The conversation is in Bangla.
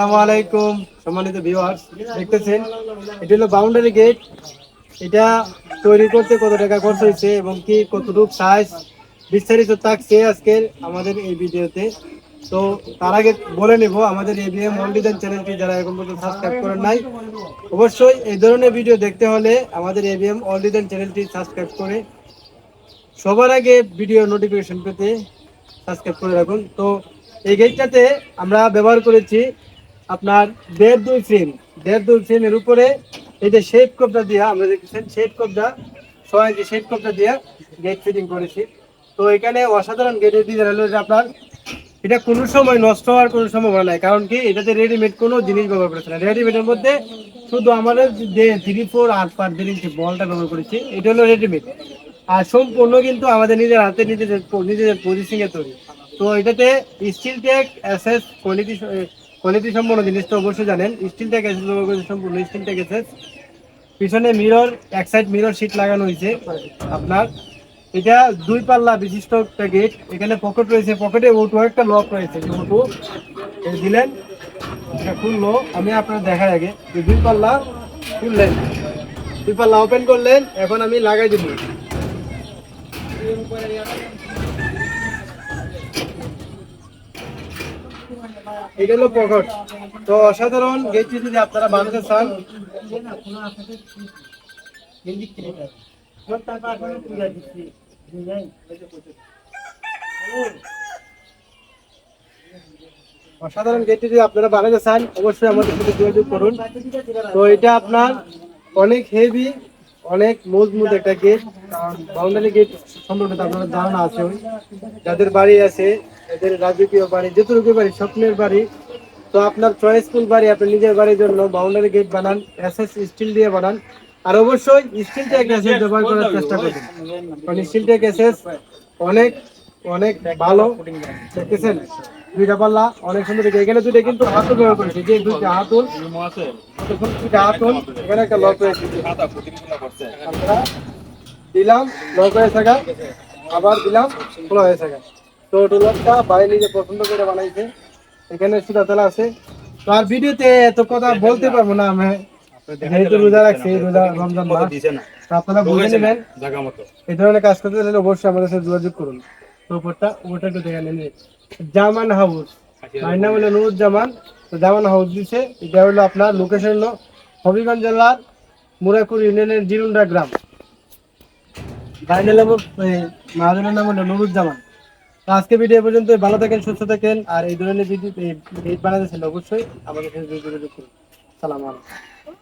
আসসালামু আলাইকুম, সম্মানিত ভিউয়ার্স দেখতেছেন? এটা হলো বাউন্ডারি গেট এটা তৈরি করতে কত টাকা খরচ হয়েছে এবং কি কতটুকু সাইজ বিস্তারিত থাকছে আজকের আমাদের এই ভিডিওতে। তো তার আগে বলে নেব, আমাদের এবিএম ওয়ান চ্যানেলটি যারা এখন পর্যন্ত সাবস্ক্রাইব করেন নাই, অবশ্যই এই ধরনের ভিডিও দেখতে হলে আমাদের এবিএম অল চ্যানেলটি সাবস্ক্রাইব করে সবার আগে ভিডিও নোটিফিকেশন পেতে সাবস্ক্রাইব করে রাখুন। তো এই গেটটাতে আমরা ব্যবহার করেছি আপনার দেড় দুই ফ্রেম দেড় দুই ফ্রেমের উপরে এই যে শেড কপটা দিয়া আমরা দেখছেন শেড কপটা ছয় যে শেড কপটা দিয়ে গেট ফিটিং করেছি। তো এখানে অসাধারণ গেটের ডিজাইন হলো যে আপনার এটা কোনো সময় নষ্ট হওয়ার কোনো সম্ভাবনা নাই, কারণ কি এটাতে রেডিমেড কোনো জিনিস ব্যবহার করেছে না। রেডিমেডের মধ্যে শুধু আমাদের যে থ্রি ফোর আট পার দেড় ইঞ্চি বলটা ব্যবহার করেছি, এটা হলো রেডিমেড আর সম্পূর্ণ কিন্তু আমাদের নিজের হাতে, নিজেদের নিজেদের পজিশনে তৈরি। তো এটাতে steel tag SS quality quality সম্পন্ন জিনিসটা অবশ্যই জানেন। স্টিলটা করেছে সম্পূর্ণ স্টিলটা গেছে পিছনে মিরর এক সাইড মিরর সিট লাগানো হয়েছে। আপনার এটা দুই পাল্লা বিশিষ্ট একটা গেট এখানে পকেট রয়েছে পকেটে ওটু একটা লক রয়েছে। ওটু দিলেন, এটা খুললো আমি আপনার দেখার আগে দুই পাল্লা খুললেন দুই পাল্লা ওপেন করলেন, এখন আমি লাগাই দিব। এটা হলো তো অসাধারণ গেটটি যদি আপনারা বানাতে চান। অসাধারণ গেটটি যদি আপনারা বানাতে চান, অবশ্যই আমাদের সাথে যোগাযোগ করুন। তো এটা আপনার অনেক হেভি অনেক মজবুত একটা গেট বাউন্ডারি গেট সম্পর্কে আপনার ধারণা আছে যাদের বাড়ি আছে এদের রাজকীয় বাড়ি যেটুকু বাড়ি স্বপ্নের বাড়ি। তো আপনার চয়েস চয়েসফুল বাড়ি? আপনি নিজের বাড়ির জন্য বাউন্ডারি গেট বানান এসএস স্টিল দিয়ে বানান। আর অবশ্যই স্টিলটা এসএস ব্যবহার করার চেষ্টা করবেন কারণ স্টিলটা এসএস অনেক অনেক ভালো। দেখতেছেন? দুইটা পাল্লা অনেক সুন্দর এখানে দুইটা কিন্তু হাতুল ব্যবহার করেছে। যে দুইটা হাতুল দুইটা হাতুল এখানে একটা লক রয়েছে। আমরা দিলাম লক হয়ে থাকা। আবার দিলাম খোলা হয়ে থাকা। তো নিজে পছন্দ করে বানাইছে এখানে সুতা তেলা আছে। তো আর ভিডিওতে এত কথা বলতে পারব না আমি। যেহেতু রোজা রাখছি রোজা রমজান মাস। আপনারা বুঝে নেবেন এই ধরনের কাজ করতে চাইলে অবশ্যই আমাদের সাথে যোগাযোগ করুন। তো উপরটা উপরটা একটু দেখে নেন। জামান হাউস। ভাইয়ের নাম হলো নুরুজ্জামান। তো জামান হাউস দিছে। এটা হলো আপনার লোকেশন হলো হবিগঞ্জ জেলার মুরাকুর ইউনিয়নের জিরুন্ডা গ্রাম। ভাইয়ের নাম মহাজনের নাম হলো নুরুজ্জামান। আজকে ভিডিও পর্যন্ত ভালো থাকেন, সুস্থ থাকেন। আর এই ধরনের ভিডিও বানাতে অবশ্যই আমাদের সাথে সালাম আলাইকুম।